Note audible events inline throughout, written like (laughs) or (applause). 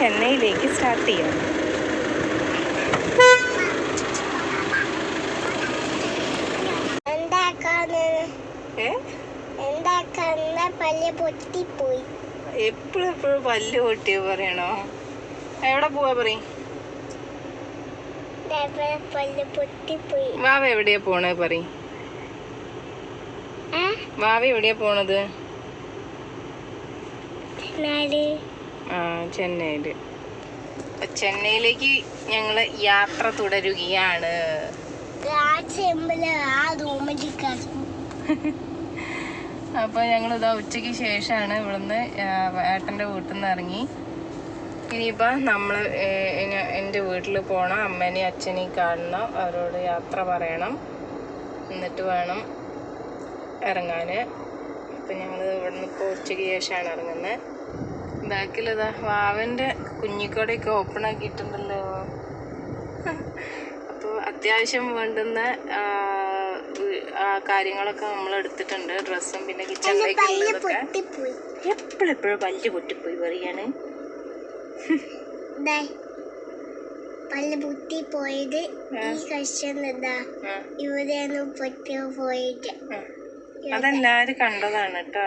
ചെന്നൈയിലേക്ക് സ്റ്റാർട്ട് ചെയ്യാം. എപ്പോഴും എപ്പോഴും പല്ല് പൊട്ടി പറയണോ? എവിടെ പോവാ പറയും? വാവ എവിടെയാ പോണേ പറയും? വാവ എവിടെയാ പോണത്? അപ്പൊ ചെന്നൈയിലേക്ക് ഞങ്ങൾ യാത്ര തുടരുകയാണ്. (laughs) അപ്പോൾ ഞങ്ങൾ ഇതാ ഉച്ചയ്ക്ക് ശേഷമാണ് ഇവിടുന്ന് ഏട്ടന്റെ വീട്ടിൽ നിന്ന് ഇറങ്ങി ഇനിയിപ്പോൾ നമ്മൾ എന്റെ വീട്ടിൽ പോകണം അമ്മേനെയും അച്ഛനെയും കാണണം അവരോട് യാത്ര പറയണം എന്നിട്ട് വേണം ഇറങ്ങാൻ അപ്പം ഞങ്ങൾ ഇവിടുന്ന് ഇപ്പോൾ ഉച്ചയ്ക്ക് ശേഷമാണ് ഇറങ്ങുന്നത്. ബാക്കിലിതാ വാവന്റെ കുഞ്ഞിക്കോടയൊക്കെ ഓപ്പൺ ആക്കിയിട്ടുണ്ടല്ലോ. അപ്പോൾ അത്യാവശ്യം വേണ്ടുന്ന ആ, കാര്യങ്ങളൊക്കെ നമ്മൾ എടുത്തിട്ടുണ്ട്. ഡ്രസ്സും പിന്നെ കിച്ചണിലേക്ക് ഉള്ളതൊക്കെ. എപ്പോഴെപ്പോഴും പല്ല് പൊട്ടിപ്പോയി പറയാണ് പല്ല് ഈ എന്താ ആ, ഇവിടെയാണ് പൊട്ടി പോയിട്ട്. അതെല്ലാരും കണ്ടതാണ് കേട്ടോ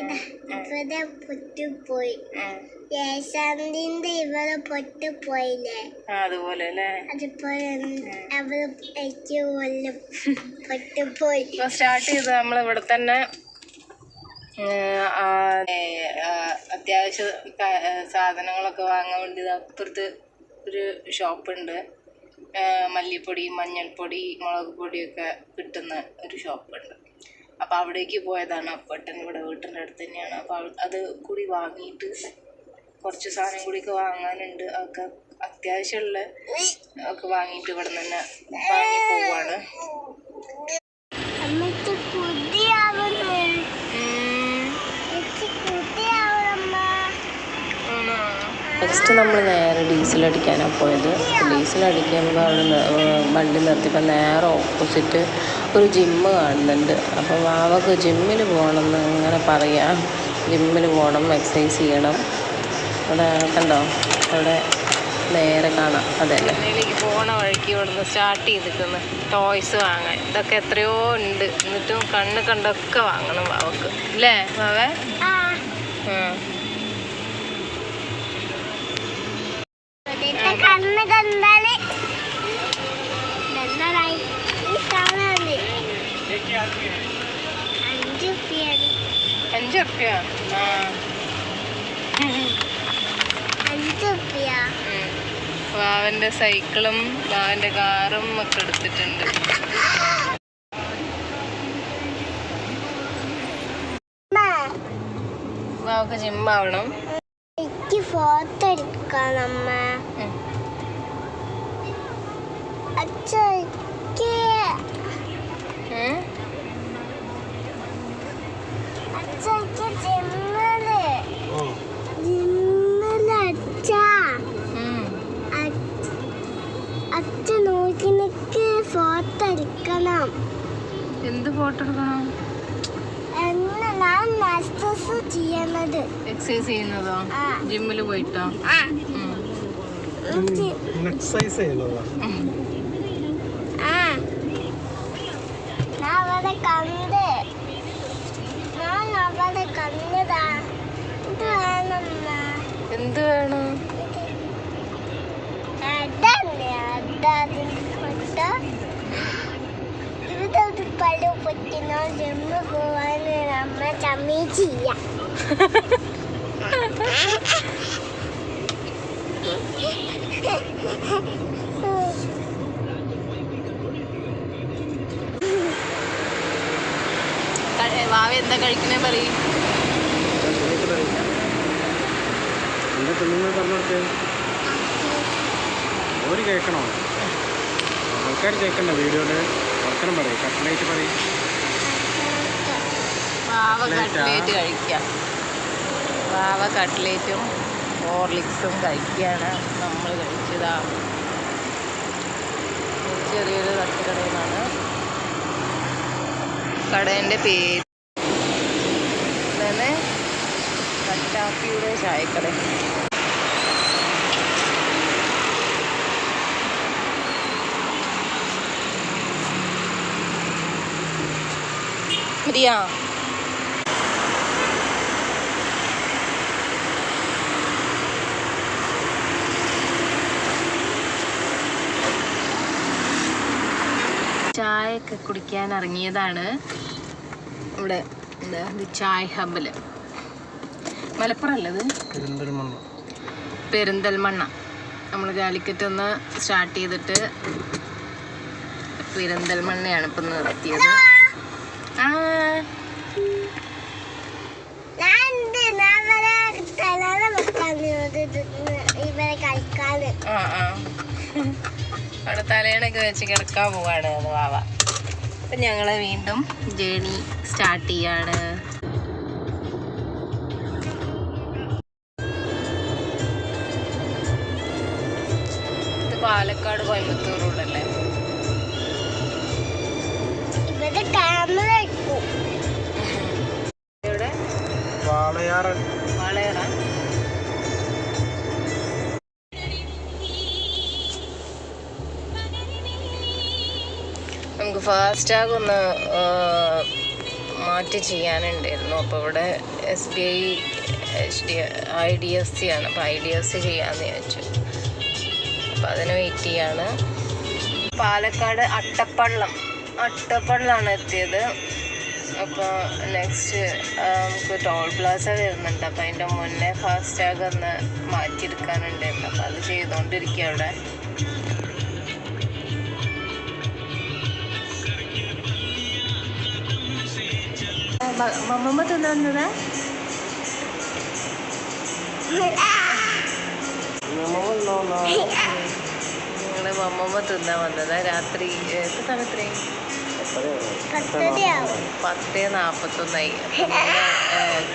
ഇവിടെ പൊട്ടിപ്പോയി. യേശാന്തിന്റെ ഇവിടെ പൊട്ടിപ്പോയില്ലേ? അതുപോലെ അല്ലേ അതുപോലെ എനിക്ക് കൊല്ലം. പൊട്ടിപ്പോയി. ഇപ്പൊ സ്റ്റാർട്ട് ചെയ്ത് നമ്മൾ ഇവിടെ തന്നെ അത്യാവശ്യ സാധനങ്ങളൊക്കെ വാങ്ങാൻ വേണ്ടി അപ്പുറത്ത് ഒരു ഷോപ്പുണ്ട്. മല്ലിപ്പൊടി മഞ്ഞൾപ്പൊടി മുളക് പൊടിയൊക്കെ കിട്ടുന്ന ഒരു ഷോപ്പുണ്ട്. അപ്പോൾ അവിടേക്ക് പോയതാണ്. അപ്പട്ടൻ ഇവിടെ വീട്ടിന്റെ അടുത്ത് തന്നെയാണ്. അപ്പോൾ അത് കൂടി വാങ്ങിയിട്ട് കുറച്ച് സാധനം കൂടിയൊക്കെ വാങ്ങാനുണ്ട്. അതൊക്കെ അത്യാവശ്യമുള്ള ഒക്കെ വാങ്ങിയിട്ട് ഇവിടെ തന്നെ വാങ്ങി പോവാണ്. നെക്സ്റ്റ് നമ്മൾ നേരെ ഡീസൽ അടിക്കാനാണ് പോയത്. ഡീസൽ അടിക്കുമ്പോൾ അവിടെ വണ്ടി നിർത്തിയപ്പോൾ നേരെ ഓപ്പോസിറ്റ് ഒരു ജിമ്മ് കാണുന്നുണ്ട്. അപ്പോൾ വാവക്ക് ജിമ്മിൽ പോകണം എന്ന് അങ്ങനെ പറയാം. ജിമ്മിൽ പോകണം എക്സസൈസ് ചെയ്യണം. അവിടെ കണ്ടോ? അവിടെ നേരെ കാണാം. അതല്ലേ പോണ വഴിക്ക് ഇവിടുന്ന് സ്റ്റാർട്ട് ചെയ്തിരിക്കുന്നു. ടോയ്സ് വാങ്ങാൻ. ഇതൊക്കെ എത്രയോ ഉണ്ട്. എന്നിട്ടും കണ്ണ് കണ്ടൊക്കെ വാങ്ങണം വാവക്ക്. അല്ലേ വാവേ? ആ ഉം. ഇവിടുത്തെ കണ്ണ് കണ്ടാൽ അഞ്ചു റുപ്യ. വാവന്റെ സൈക്കിളും വാവന്റെ കാറും ഒക്കെ എടുത്തിട്ടുണ്ട്. വാവക്ക് ജിമ്മാവണം എനിക്ക് ഫോട്ടോ എടുക്കാം അമ്മ അച്ഛക്ക് ഉം? അച്ഛക്ക് ജിമ്മൽ. ജിമ്മൽ അച്ഛാ ഉം. അച്ഛ നോക്കി നിക്ക് ഫോട്ടോ എടുക്കണം. എന്ത് ഫോട്ടോ എടുക്കണം? എന്ന് ഞാൻ എക്സസ് ചെയ്യണത് എക്സസൈസ് ചെയ്യുന്നതോ? ജിമ്മിൽ പോയിട്ടോ. എക്സസൈസ് ചെയ്യുന്നതാ ഉം. ആ അവിടെ കണ്ട്. ഞാൻ അവിടെ കണ്ടതാ. ഇത് വേണമ്മ എന്ത് വേണം? അതന്നെ അതാത് ഫോട്ടോ ഇവിടെ ഒരു പഴു പൊട്ടിനോ ജിമ്മ് പോവാൻ അമ്മ ചമ്മി ചെയ്യാം (laughs) ക- വാവ എന്താ കഴിക്കണേ പറയും. പറഞ്ഞോടത്ത് കേൾക്കണോ? ആൾക്കാർ കേൾക്കണ്ട വീഡിയോയിൽ. വർത്തനം പറയും കട്ട്ലേറ്റ് പറയും. വാവ കട്ട്ലേറ്റാ? കട്ട്ലേറ്റ് കഴിക്കാം. വാവ കട്ട്ലേറ്റും ഹോർലിക്സും കഴിക്കുകയാണ് നമ്മൾ കഴിച്ചതാ. ചെറിയൊരു തട്ടുകടയിലാണ് കടേന്റെ പേര് പട്ടാപ്പിയുടെ ചായക്കട. മതിയാ ചായ ഒക്കെ കുടിക്കാൻ ഇറങ്ങിയതാണ്. ഇവിടെ എന്താ? ചായ ഹബിൽ. മലപ്പുറം അല്ലത് പെരിന്തൽമണ്ണ. പെരിന്തൽമണ്ണ. നമ്മൾ കാലിക്കറ്റ് ഒന്ന് സ്റ്റാർട്ട് ചെയ്തിട്ട് പെരിന്തൽമണ്ണയാണ് ഇപ്പം നിർത്തിയത്. ആ. അവിടെ തലയണൊക്കെ വെച്ച് കിടക്കാൻ പോവാണ് അത് വാവ. അപ്പം ഞങ്ങൾ വീണ്ടും ജേണി സ്റ്റാർട്ട് ചെയ്യാണ്. പാലക്കാട് കോയമ്പത്തൂർ റോഡല്ലേ വാളയാറ്. വാളയറ? നമുക്ക് ഫാസ്റ്റാഗ് ഒന്ന് മാറ്റി ചെയ്യാനുണ്ടായിരുന്നു. അപ്പോൾ ഇവിടെ S B I H D I D F C ആണ്. അപ്പോൾ ഐ ഡി എഫ് സി ചെയ്യാമെന്ന് വിചാരിച്ചു. അപ്പോൾ അതിന് വെയിറ്റ് ചെയ്യാണ്. പാലക്കാട് അട്ടപ്പള്ളം. അട്ടപ്പള്ളാണ് എത്തിയത്. അപ്പോൾ നെക്സ്റ്റ് നമുക്ക് ടോൾ പ്ലാസ വരുന്നുണ്ട്. അപ്പോൾ അതിന്റെ മുന്നേ ഫാസ്റ്റാഗ് ഒന്ന് മാറ്റിയെടുക്കാനുണ്ടായിരുന്നു അപ്പോൾ അത് ചെയ്തുകൊണ്ടിരിക്കുക അവിടെ. മമ്മമ്മ തിന്നതാ ഞങ്ങൾ മമ്മമ്മ തിന്നാൻ വന്നത്. രാത്രി എത്ര സമയത്രേ? പത്ത് നാൽപ്പത്തൊന്നായി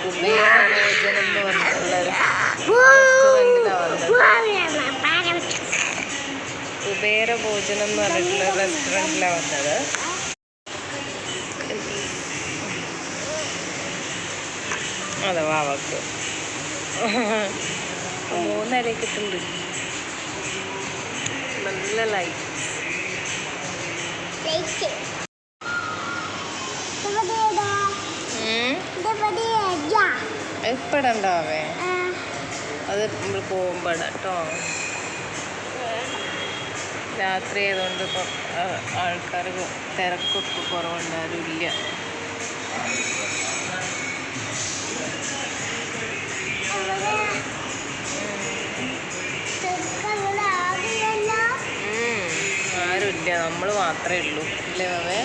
കുബേര ഭോജനം എന്ന് കുബേര ഭോജനം പറഞ്ഞിട്ടുള്ള റെസ്റ്റോറന്റിലാണ് വന്നത്. അതെ വാവക്ക് മൂന്നര കിട്ടുന്നുണ്ട് നല്ല ലൈറ്റ് എപ്പോഴുണ്ടാവേ അത് നമ്മൾ പോകുമ്പോൾ കേട്ടോ രാത്രി ആയതുകൊണ്ട് ഇപ്പം ആൾക്കാർ തിരക്കൊക്കെ കുറവുണ്ട് ആരും നമ്മൾ മാത്രമേ ഉള്ളൂ. അല്ലേ മാവേ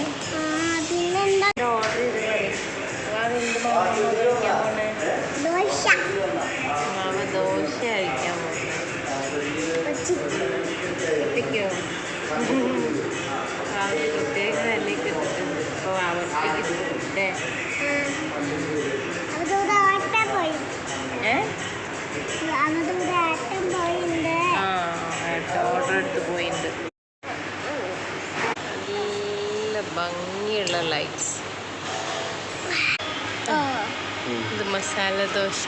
മസാല ദോശ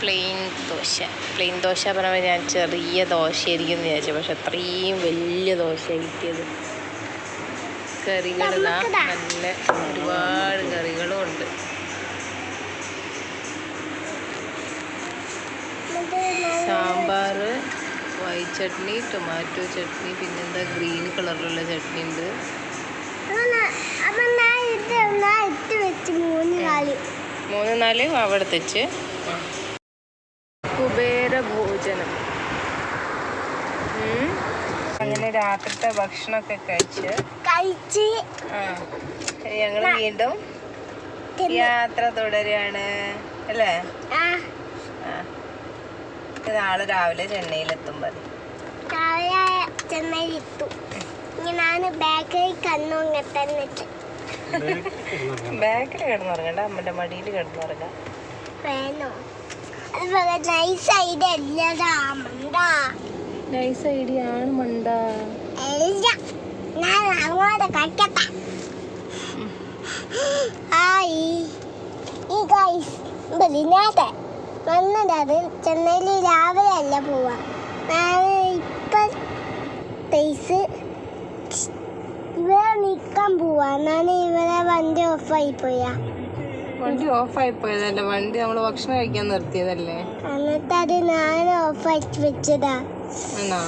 പ്ലെയിൻ ദോശ. പ്ലെയിൻ ദോശ പറയുമ്പോൾ ഞാൻ ചെറിയ ദോശയായിരിക്കും എന്ന് വിചാരിച്ചു. പക്ഷെ അത്രയും വലിയ ദോശ കിട്ടിയത്. കറികളെല്ലാം നല്ല ഒരുപാട് കറികളും ഉണ്ട്. സാമ്പാർ വൈറ്റ് ചട്നി ടൊമാറ്റോ ചട്നി പിന്നെന്താ ഗ്രീൻ കളറിലുള്ള ചട്നി ഉണ്ട്. അപ്പൊ ഞാൻ ഇത് വെച്ച് മൂന്ന് കാലി മൂന്ന് നാല് അവിടെ തെച്ച് കുബേര ഭോജനം അങ്ങനെ രാത്രിത്തെ ഭക്ഷണമൊക്കെ കഴിച്ച്. കഴിച്ച്. ആ. ഞങ്ങൾ വീണ്ടും യാത്ര തുടരുകയാണ്. അല്ലേ? നാളെ രാവിലെ ചെന്നൈയിലെത്തുമ്പോൾ ഇട്ടു ഇനി ഞാൻ ബാക്കിൽ കണ്ണു തന്നെ ബാക്കിൽ കിടന്നുറങ്ങണ്ട അമ്മന്റെ മടിയിൽ കിടന്നുറങ്ങാം. നൈസ് ഐഡിയ അല്ലതാ മണ്ടാ. നൈസ് ഐഡിയ ആണ് മണ്ട. അങ്ങോട്ട് കഴിക്കട്ടെ ഹായ് ഈ ഗൈസ് ബലിനാട്ടെ വന്നത് അത് ചെന്നൈയിൽ രാവിലെ അല്ല പോവാ? ഞാൻ ഇപ്പൊ തേസ് ഇവിടെ പോവാന്നാണ് ഇവരെ വണ്ടി ഓഫായി പോയാ. വണ്ടി ഓഫായി പോയതല്ലേ? വണ്ടി നമ്മൾ ഭക്ഷണം കഴിക്കാൻ നിർത്തിയതല്ലേ? എന്നിട്ട് അത് ഞാൻ ഓഫാക്കി വെച്ചതാ. ആണോ?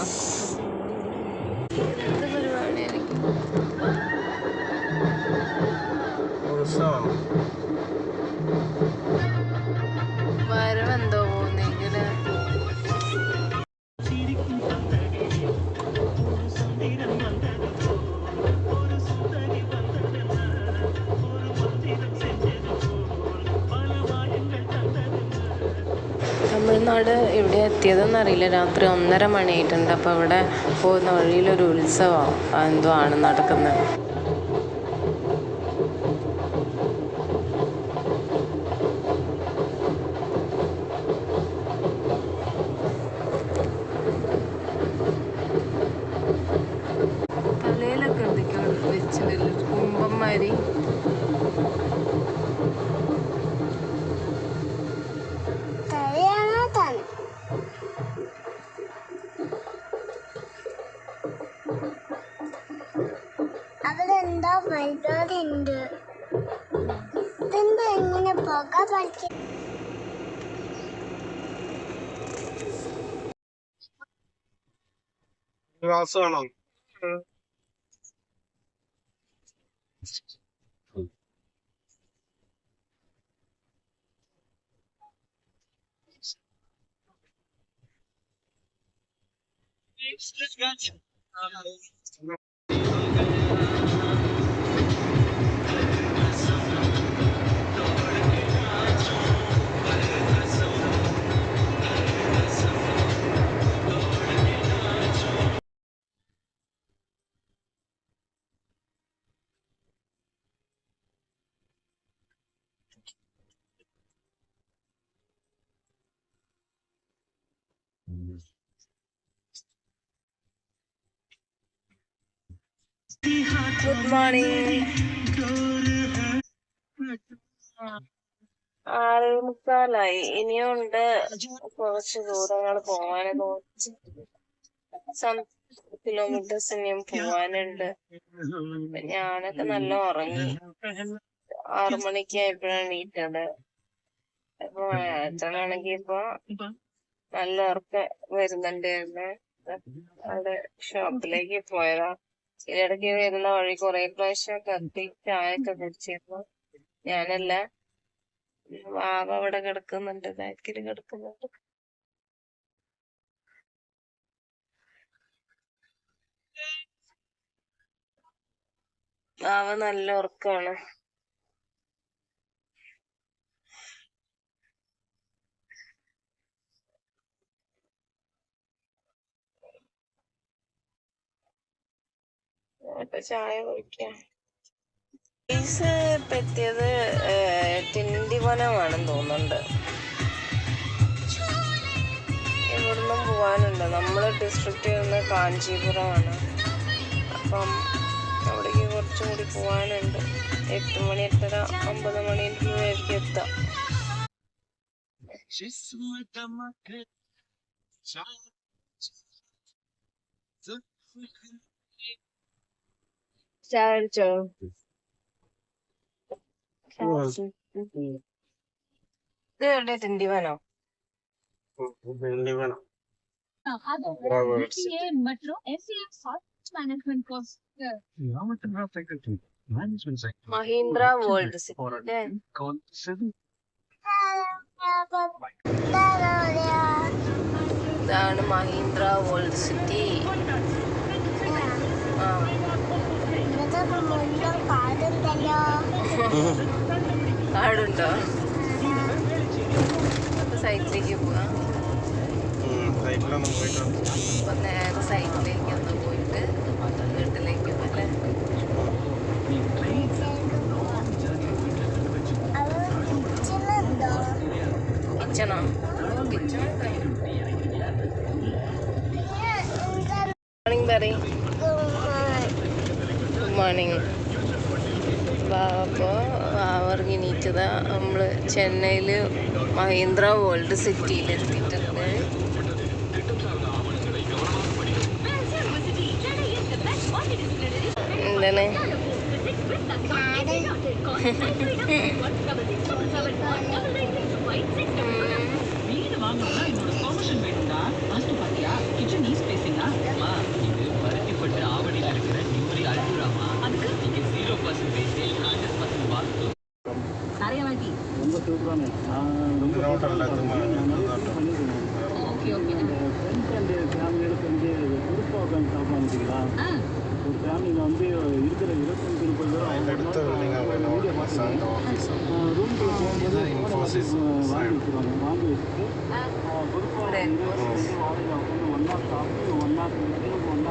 തമിഴ്നാട് എവിടെ എത്തിയതെന്ന് അറിയില്ല. രാത്രി ഒന്നര മണിയായിട്ടുണ്ട്. അപ്പോൾ ഇവിടെ പോകുന്ന വഴിയിലൊരു ഉത്സവം എന്തോ ആണ് നടക്കുന്നത്. ഗ്ലാസ് വേണോ ഗുഡ് മോർണിംഗ് ആറേ മുക്കാലായി. ഇനിയുണ്ട് കുറച്ച് ദൂരങ്ങൾ പോവാന് കിലോമീറ്റേഴ്സ് ഇനിയും പോവാനുണ്ട്. ഞാനൊക്കെ നല്ല ഉറങ്ങി. ആറു മണിക്ക് ആയപ്പോഴാണ് എണീറ്റത്. അപ്പൊ അച്ഛനാണെങ്കി ഇപ്പൊ നല്ല ഉറക്കം വരുന്നുണ്ടായിരുന്നു അവിടെ ഷോപ്പിലേക്ക് പോയതാ. ഇതിനിടയ്ക്ക് വരുന്ന വഴി കുറെ പ്രാവശ്യം കത്തി ചായ ഒക്കെ കുടിച്ചിരുന്നു. ഞാനല്ല വാവ അവിടെ കിടക്കുന്നുണ്ട് ബാക്കിൽ കിടക്കുന്നുണ്ട്. വാവ നല്ല ഉറക്കമാണ് അപ്പൊ ചായ കുടിക്കാം ഫീസ് പറ്റിയത് എത്തിയത് ടിൻഡിവനമാണെന്ന് തോന്നുന്നുണ്ട് ഇവിടുന്നും പോവാനുണ്ട് നമ്മുടെ ഡിസ്ട്രിക്റ്റ് വരുന്നത് കാഞ്ചീപുരമാണ് അപ്പം അവിടേക്ക് കുറച്ചും കൂടി പോവാനുണ്ട് എട്ട് മണി എട്ടര ഒമ്പത് മണിന്റെ ഉള്ളിലായിരിക്കും എത്താം ചായ Sergio. ரெண்டு வேணும் ரெண்டு வேணும் Mahindra world city Mahindra world city കാടുണ്ടോ? സൈറ്റിലേക്ക് പോവാം. അപ്പൊ നേരെ സൈറ്റിലേക്ക് ഒന്ന് പോയിട്ട് വീട്ടിലേക്ക് അല്ലേ കിച്ചണോ കിച്ചൺ മോർണിംഗ് പറയും ഗുഡ് മോർണിംഗ് അപ്പോൾ വാവർഗിനീറ്റ് ഇതാ നമ്മൾ ചെന്നൈയിൽ മഹീന്ദ്ര വേൾഡ് സിറ്റിയിൽ എത്തിയിട്ടുണ്ട് എന്താണ്? (laughs) நீங்கள் வந்து இருக்கிற இருபத்தஞ்சு திருப்பதியோட எடுத்த ரூம் போகும்போது இன்ஃபோசிஸ் வாங்கிக்கிறாங்க வாங்கி வச்சுட்டு பொதுப்பாக ஒன் நாட் சாப்பிட்டு ஒன் நாட் ஒன்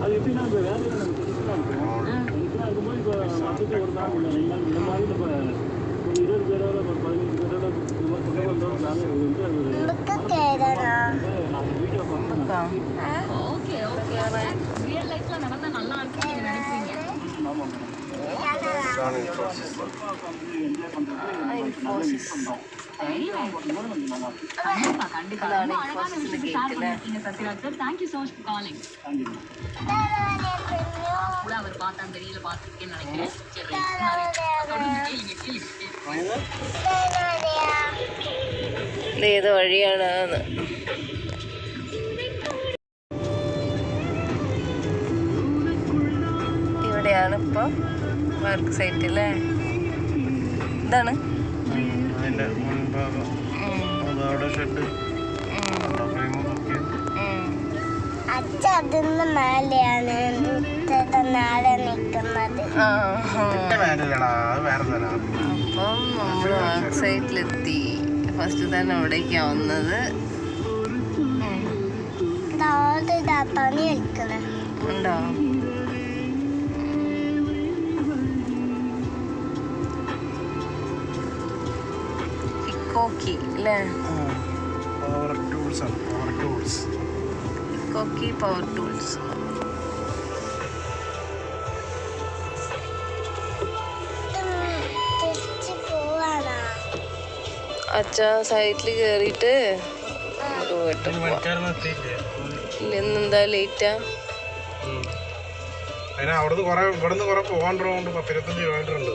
அது எப்படின்னா இப்போ வேலையில் ஒரு நாள் இல்லை இந்த மாதிரி ஓகே ஓகே ரியல் லைஃப்ல நடந்தா நல்லா இருக்கும்னு நீங்க நினைக்கிறீங்க என்ஜாய் பண்ணுறது கண்டிப்பா கண்டிப்பா ரொம்ப அழகான விஷயத்தை ஷேர் பண்ணிருக்கீங்க Sathyaraj sir thank you so much for calling கூட அவர் பார்த்தா அந்த ரீல பார்த்துருக்கேன்னு நினைக்கிறேன் சரி right. தொடர்ந்து கேளுங்க கேளுங்க ഇത് ഏത് വഴിയാണ് ഇവിടെയാണ് ഇപ്പോൾ വർക്ക് സൈറ്റ് അല്ലേ? ഇതാണ്. അതിന്ന് മേലെയാണ്. നാളെ നിൽക്കുന്നത്. അപ്പം നമ്മൾ വർക്ക് സൈറ്റിലെത്തി ഫസ്റ്റ് തന്നെ അവിടേക്കാണ് വന്നത്. ഉണ്ടോ? ഇക്കോക്കി അല്ലേ പവർ ടൂൾസ് ആണ് പവർ ടൂൾസ് ഇക്കോക്കി പവർ ടൂൾസ് അച്ഛ സൈറ്റിൽ കയറിയിട്ട് ഇല്ല ഇന്നെന്താ ലേറ്റാ അതിന് അവിടുന്ന് കുറെ ഇവിടുന്ന് കുറെ പോകാണ്ടുള്ളതുകൊണ്ട് പത്തിരുപത്തഞ്ച് കിലോമീറ്റർ ഉണ്ട്.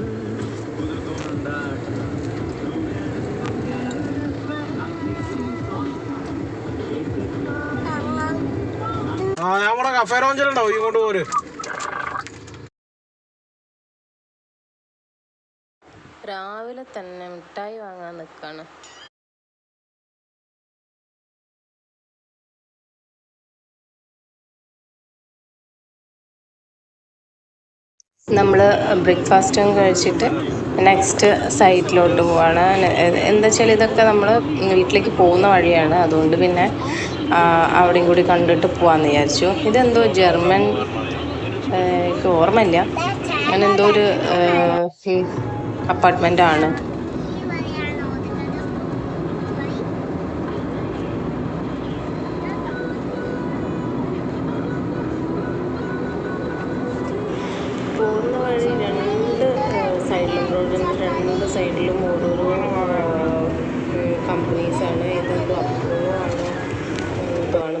ലോഞ്ചിലുണ്ടാവും ഇങ്ങോട്ട് പോര്. രാവിലെ തന്നെ മിഠായി വാങ്ങാൻ നിൽക്കാണ് നമ്മൾ ബ്രേക്ക്ഫാസ്റ്റും കഴിച്ചിട്ട് നെക്സ്റ്റ് സൈറ്റിലോട്ട് പോവാണ്. എന്താ വെച്ചാൽ ഇതൊക്കെ നമ്മൾ വീട്ടിലേക്ക് പോകുന്ന വഴിയാണ്. അതുകൊണ്ട് പിന്നെ അവിടെയും കൂടി കണ്ടിട്ട് പോകാമെന്ന് വിചാരിച്ചു. ഇതെന്തോ ജർമ്മൻ എനിക്ക് ഓർമ്മയില്ല. അങ്ങനെ എന്തോ ഒരു അപ്പാർട്ട്മെന്റ് ആണ്. പോകുന്ന വഴി രണ്ട് സൈഡിലും റോഡിന്റെ രണ്ട് സൈഡിലും ഓരോരോ കമ്പനീസാണ് ഇതെന്തോ അപ്രൂവോ ആണ് എന്തോ ആണ് പറഞ്ഞത് ഇതിന് പോയാൽ ചെന്നൈ വീട്ടിലെത്തുവാ ആ ചെന്നൈ വീട്ടിൽ അമ്മ അമ്മ നിറയെ മാമ്പഴം ചെന്നൈ വീട്ടിൽ പോണ വണ്ടിയാണ് ചെന്നൈ വീട്ടിൽ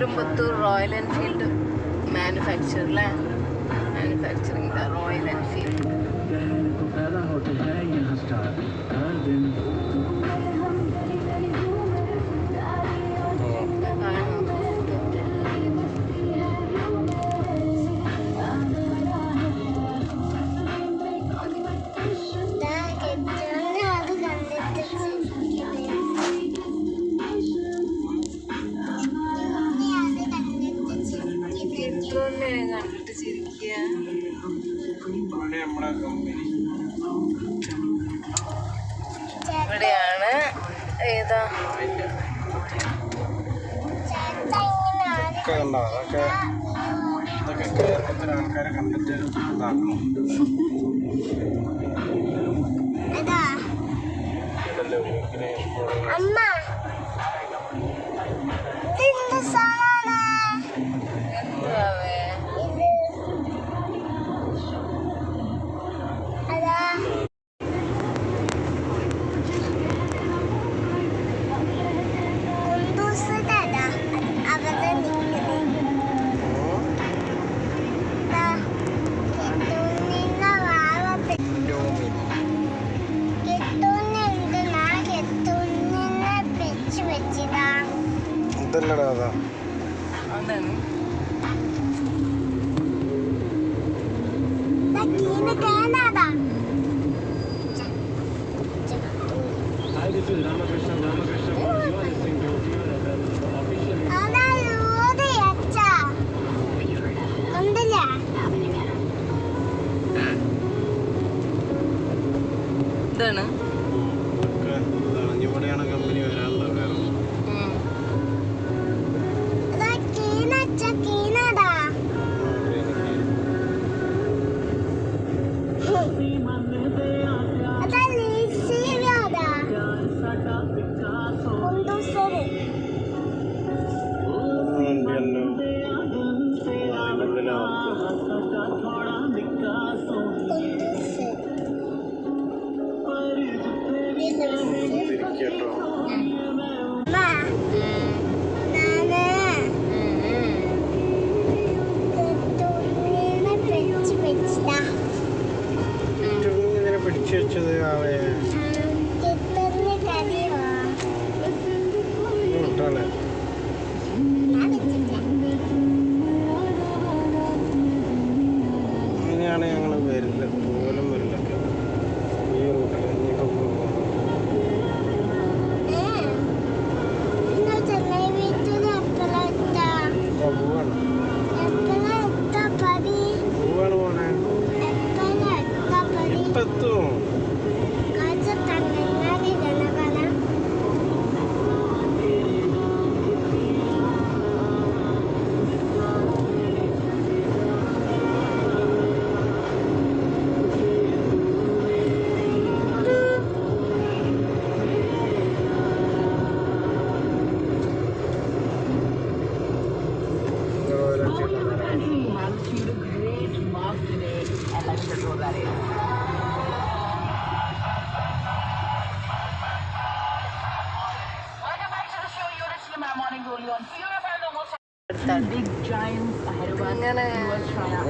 പെരുമ്പത്തൂർ റോയൽ എൻഫീൽഡ് മാനുഫാക്ചർ അല്ലേ മാനുഫാക്ചറിങ് റോയൽ എൻഫീൽഡ്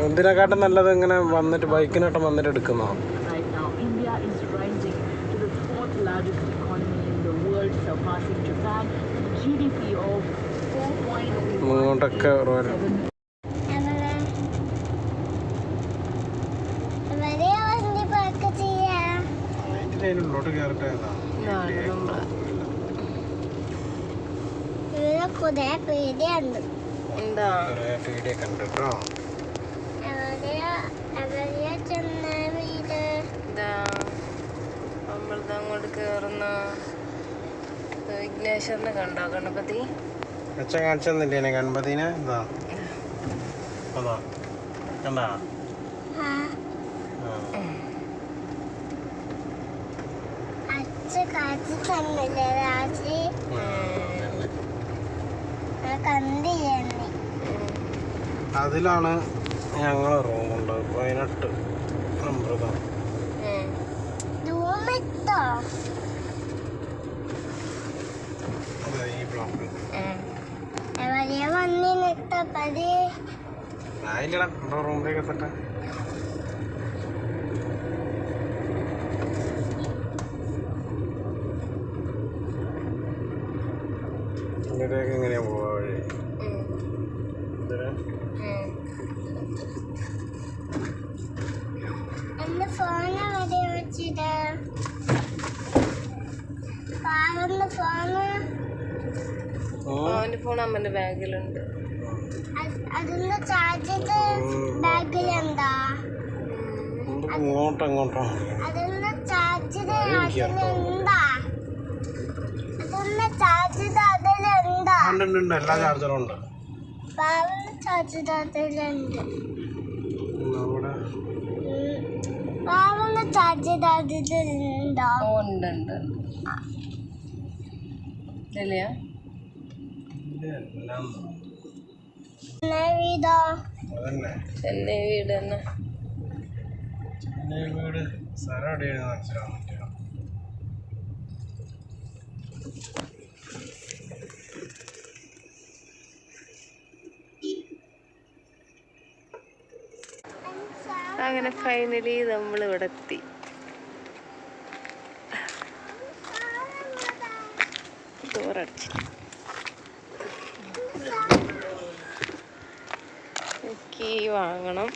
എന്തിനെക്കാട്ടും നല്ലത് ഇങ്ങനെ വന്നിട്ട് ബൈക്കിനോട്ടം വന്നിട്ട് എടുക്കുന്നോ? എന്താ പേടിയൊക്കെ ഉണ്ട് കയറുന്ന വിഘ്നേശ്വരനെ കണ്ടോ? ഗണപതി? അച്ഛൻ കാണിച്ചെന്നില്ലേ ഗണപതിനെ? എന്താ അതാ. കണ്ടാ? അതിലാണ് ഞങ്ങളെ റൂമുണ്ട് പതിനെട്ട് നമ്പർ ബ്ലോക്ക് എവിടെയാ വന്നിട്ടോ പതി ആയില്ലടാ നമ്മുടെ റൂമിലേക്ക് എത്തട്ടെ ഇങ്ങോട്ടേക്ക് എങ്ങനെയാ പോവാ വഴി ഇതിന് എന്റെ ഫോൺ എവിടെ വെച്ചിട്ട് അവന്റെ ഫോൺ അമ്മന്റെ ബാഗിലുണ്ട്. അതൊന്ന് ചാർജ് ഇത് ഇങ്ങോട്ടും ഇങ്ങോട്ടും അതൊന്ന് ചാർജ് അതൊന്ന് ചാർജ് ഉണ്ട് എല്ലാ ചാർജറും ഉണ്ട്. ചാർജ് അതിലുണ്ട് നമ്മുടെ ചാർജ് അതിലുണ്ടോ ഉണ്ട് ഉണ്ട് എല്ലാം എന്നാ വീടോ. ചെന്നൈ വീട് തന്നെ. ചെന്നൈ വീട്. മനസ്സിലാവുന്നില്ല അങ്ങനെ ഫൈനലി നമ്മൾ ഇവിടെ എത്തി. ചോറടിച്ച്. കീ വാങ്ങണം.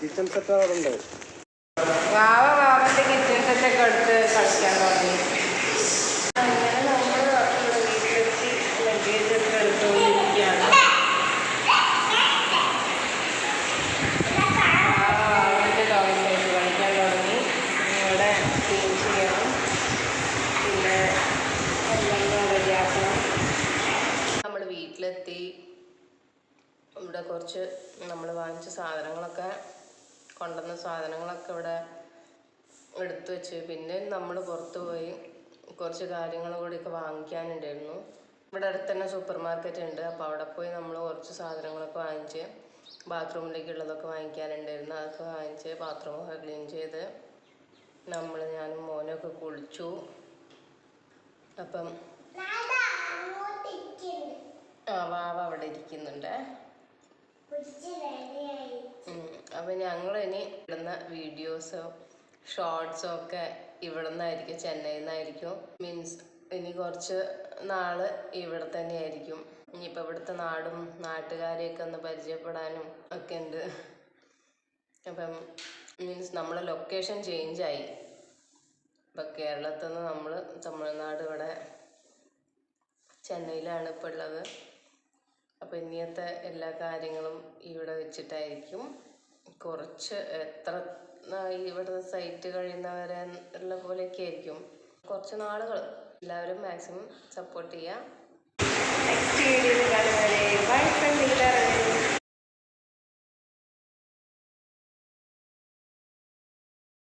കിച്ചൺ സെറ്റ് അവിടെ ഉണ്ട് വാവ വാവന്റെ കിച്ചൺ സെറ്റൊക്കെ എടുത്ത് കളിക്കാൻ തുടങ്ങി അങ്ങനെ നമ്മൾ ഇവിടെ വീട്ടിലെത്തി ലഗേജ് ഒക്കെ എടുത്തുകൊണ്ടിരിക്കുകയാണ് വാവന്റെ ടോയ്ലറ്റ് കളിക്കാൻ തുടങ്ങി ഇനി ഇവിടെ ക്ലീൻ ചെയ്യണം പിന്നെ എല്ലാം റെഡിയാക്കണം നമ്മൾ വീട്ടിലെത്തി ഇവിടെ കുറച്ച് നമ്മൾ വാങ്ങിച്ച സാധനങ്ങളൊക്കെ കൊണ്ടുവന്ന സാധനങ്ങളൊക്കെ ഇവിടെ എടുത്തു വെച്ച്. പിന്നെ നമ്മൾ പുറത്തു പോയി കുറച്ച് കാര്യങ്ങൾ കൂടിയൊക്കെ വാങ്ങിക്കാനുണ്ടായിരുന്നു. ഇവിടെ അടുത്ത് തന്നെ സൂപ്പർ മാർക്കറ്റ് ഉണ്ട്. അപ്പോൾ അവിടെ പോയി നമ്മൾ കുറച്ച് സാധനങ്ങളൊക്കെ വാങ്ങിച്ച് ബാത്റൂമിലേക്കുള്ളതൊക്കെ വാങ്ങിക്കാനുണ്ടായിരുന്നു. അതൊക്കെ വാങ്ങിച്ച് ബാത്റൂമൊക്കെ ക്ലീൻ ചെയ്ത് നമ്മൾ ഞാനും മോനൊക്കെ കുളിച്ചു. അപ്പം ആ വാവ അവിടെ ഇരിക്കുന്നുണ്ട്. അപ്പം ഞങ്ങൾ ഇനി ഇടുന്ന വീഡിയോസോ ഷോർട്സോ ഒക്കെ ഇവിടെ നിന്നായിരിക്കും ചെന്നൈയിൽ നിന്നായിരിക്കും മീൻസ് ഇനി കുറച്ച് നാൾ ഇവിടെ തന്നെ ആയിരിക്കും ഇനിയിപ്പോൾ ഇവിടുത്തെ നാടും നാട്ടുകാരെയൊക്കെ ഒന്ന് പരിചയപ്പെടാനും ഒക്കെ ഉണ്ട്. അപ്പം മീൻസ് നമ്മളെ ലൊക്കേഷൻ ചേഞ്ചായി. ഇപ്പം കേരളത്തിൽ നിന്ന് നമ്മൾ തമിഴ്നാട് ഇവിടെ ചെന്നൈയിലാണ് ഇപ്പോൾ ഉള്ളത്. അപ്പോൾ ഇനിയത്തെ എല്ലാ കാര്യങ്ങളും ഇവിടെ വെച്ചിട്ടായിരിക്കും. കുറച്ച് എത്ര ഇവിടുത്തെ സൈറ്റ് കഴിയുന്നവരെ ഉള്ള പോലെയൊക്കെ ആയിരിക്കും. കുറച്ച് നാളുകൾ എല്ലാവരും മാക്സിമം സപ്പോർട്ട് ചെയ്യാം. നെക്സ്റ്റ് വീഡിയോയിൽ കാണുന്നവരെ ബൈ ഫ്രണ്ട്